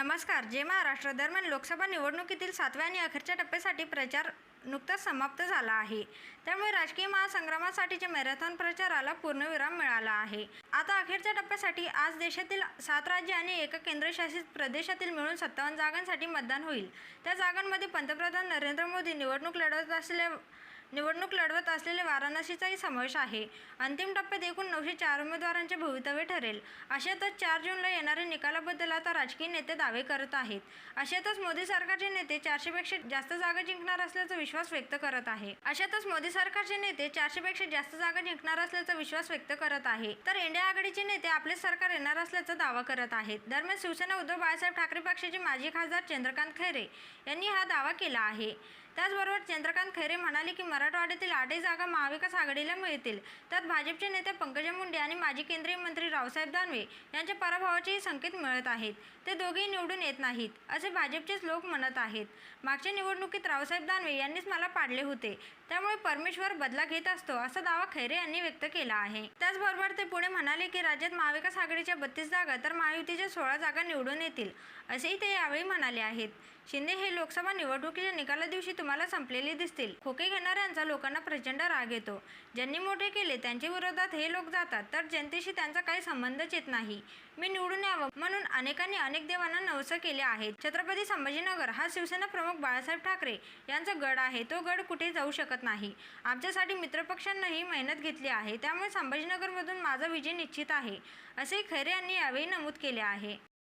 नमस्कार. जे महाराष्ट्र दरम्यान लोकसभा निवडणुकीतील सातव्या आणि अखेरच्या टप्प्यासाठी प्रचार नुकताच समाप्त झाला आहे. त्यामुळे राजकीय महासंग्रामासाठीच्या मॅरेथॉन प्रचाराला पूर्णविराम मिळाला आहे. आता अखेरच्या टप्प्यासाठी आज देशातील सात राज्य आणि एका केंद्रशासित प्रदेशातील मिळून सत्तावन्न जागांसाठी मतदान होईल. त्या जागांमध्ये पंतप्रधान नरेंद्र मोदी निवडणूक लढवत असलेल्या निवडणूक लढवत असलेले वाराणसीचाही समावेश आहे. अंतिम टप्प्यात एकूण नऊशे चार उमेदवारांचे भवितव्य ठरेल. अशातच चार जूनला येणाऱ्या निकालाबद्दल आता राजकीय नेते दावे करत आहेत. अशातच मोदी सरकारचे नेते चारशेपेक्षा जास्त जागा जिंकणार असल्याचा विश्वास व्यक्त करत आहे. अशातच मोदी सरकारचे नेते चारशेपेक्षा जास्त जागा जिंकणार असल्याचा विश्वास व्यक्त करत आहे. तर इंडिया आघाडीचे नेते आपले सरकार येणार असल्याचा दावा करत आहेत. दरम्यान शिवसेना उद्धव बाळासाहेब ठाकरे पक्षाचे माजी खासदार चंद्रकांत खैरे यांनी हा दावा केला आहे. त्याचबरोबर चंद्रकांत खैरे म्हणाले की मराठवाड्यातील आठही जागा महाविकास आघाडीला मिळतील. त्यात भाजपचे नेते पंकजा मुंडे आणि माजी केंद्रीय मंत्री रावसाहेब दानवे यांच्या पराभवाचेही संकेत मिळत आहेत. ते दोघेही निवडून येत नाहीत असे भाजपचेच लोक म्हणत आहेत. मागच्या निवडणुकीत रावसाहेब दानवे यांनीच मला पाडले होते. त्यामुळे परमेश्वर बदला घेत असतो असा दावा खैरे यांनी व्यक्त केला आहे. त्याचबरोबर ते पुढे म्हणाले की राज्यात महाविकास आघाडीच्या बत्तीस जागा तर महायुतीच्या सोळा जागा निवडून येतील असेही ते यावेळी म्हणाले आहेत. शिंदे हे लोकसभा निवडणुकीच्या निकाला दिवशी तुम्हाला संपलेले दिसतील. खोके घेणाऱ्यांचा लोकांना प्रचंड राग येतो. ज्यांनी मोठे केले त्यांच्या विरोधात हे लोक जातात तर जनतेशी त्यांचा काही संबंधच येत नाही. मी निवडून यावं म्हणून अनेकांनी अनेक देवांना नवस केले आहेत. छत्रपती संभाजीनगर हा शिवसेना प्रमुख बाळासाहेब ठाकरे यांचा गड आहे. तो गड कुठे जाऊ शकत नाही. आमच्यासाठी मित्रपक्षांनाही मेहनत घेतली आहे. त्यामुळे संभाजीनगरमधून माझा विजय निश्चित आहे असे खैरे यांनी यावेळी नमूद केले आहे.